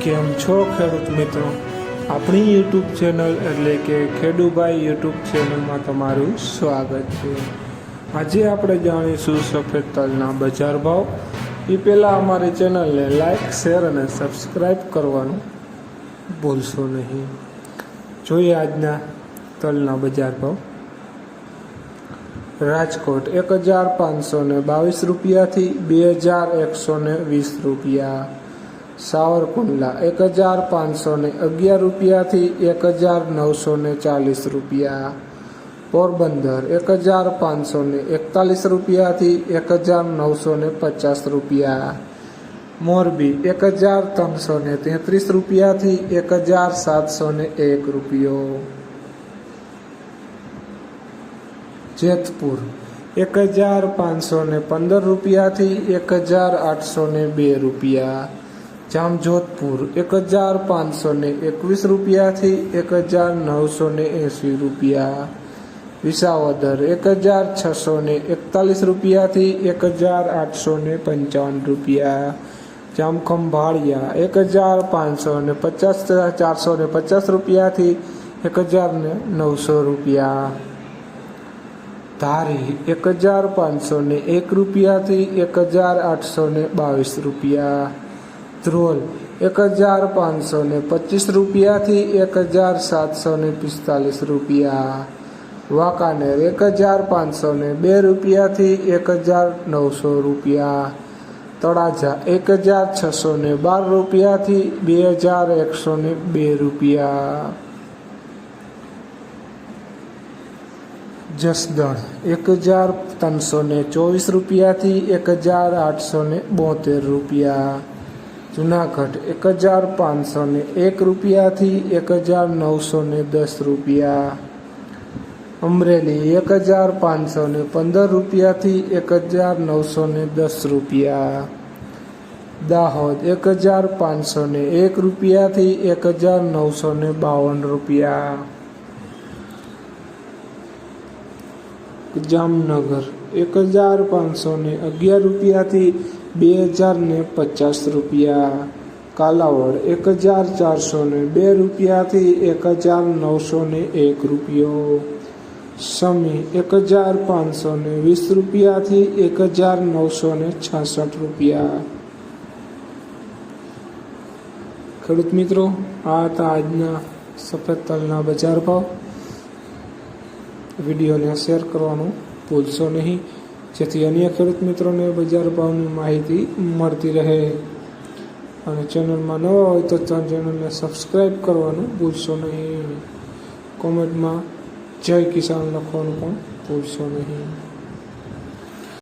કેમ છો ખેડૂત મિત્રો? આપણી યુટ્યુબ ચેનલ એટલે કે ખેડુભાઈ યુટ્યુબ ચેનલમાં તમારું સ્વાગત છે. આજે આપણે જાણીશું સફેદ તલના બજાર ભાવ. એ પહેલાં અમારી ચેનલને લાઈક શેર અને સબસ્ક્રાઈબ કરવાનું ભૂલશો નહીં. જોઈએ આજના તલના બજાર ભાવ. રાજકોટ એક હજાર પાંચસો બાવીસ રૂપિયાથી બે હજાર એકસો વીસ રૂપિયા. સાવરકુંડલા એક હજાર પાંચસો ને અગિયાર રૂપિયાથી એક હજાર નવસો ને ચાલીસ રૂપિયા. પોરબંદર એક હજાર પાંચસો ને એકતાલીસ રૂપિયાથી એક હજાર નવસો ને પચાસ રૂપિયા. મોરબી એક હજાર ત્રણસો ને તેત્રીસ રૂપિયાથી એક હજાર સાતસો ને એક રૂપિયો. જેતપુર એક હજાર પાંચસો ને પંદર રૂપિયાથી એક હજાર આઠસો ને બે રૂપિયા. જામજોધપુર એક હજાર પાંચસો ને એકવીસ રૂપિયાથી એક હજાર નવસો ને એંસી રૂપિયા. વિસાવદર એક હજાર છસો ને એકતાલીસ રૂપિયાથી એક હજાર આઠસો ને પંચાવન રૂપિયા. જામખંભાળિયા એક હજાર પાંચસો ને પચાસ ચારસો ને પચાસ રૂપિયાથી એક હજાર ને નવસો રૂપિયા. ધારી એક હજાર પાંચસો ને એક રૂપિયાથી એક હજાર આઠસો ને બાવીસ રૂપિયા. ધ્રોલ એક હજાર પાંચસો ને પચીસ રૂપિયાથી એક હજાર સાતસો ને પિસ્તાલીસ રૂપિયા. વાંકાનેર એક હજાર પાંચસો ને બે રૂપિયાથી એક હજાર નવસો રૂપિયા. તળાજા એક હજાર છસો ને બાર રૂપિયાથી બે હજાર એકસો ને બે રૂપિયા. જસદણ એક હજાર ત્રણસો ને ચોવીસ રૂપિયાથી એક હજાર આઠસો ને બોતેર રૂપિયા. જુનાગઢ એક હજાર પાંચસો ને એક રૂપિયાથી એક હજાર નવસો ને દસ રૂપિયા. અમરેલી એક હજાર પાંચસો ને પંદર રૂપિયાથી એક હજાર નવસો ને દસ રૂપિયા. દાહોદ એક હજાર પાંચસો ને એક રૂપિયાથી એક હજાર નવસો ને બાવન રૂપિયા. જામનગર એક હજાર પાંચસો ને અગિયાર રૂપિયાથી બે હજાર ને પચાસ રૂપિયા. કાલાવડ એક હજાર ચારસો ને બે રૂપિયાથી એક હજાર નવસો ને એક રૂપિયો. સમી એક હજાર પાંચસો ને વીસ રૂપિયાથી એક હજાર નવસો ને છાસઠ રૂપિયા. ખેડૂત મિત્રો, આ હતા આજના સફેદ તલના બજાર ભાવ. વિડીયોને શેર કરવાનું ભૂલશો નહીં. જેથી અન્ય ખેડૂત મિત્રોને બજાર ભાવની માહિતી મળતી રહે. અને ચેનલમાં નવા હોય તો ચેનલને સબસ્ક્રાઈબ કરવાનું ભૂલશો નહીં. કોમેન્ટમાં જય કિસાન લખવાનું પણ ભૂલશો નહીં.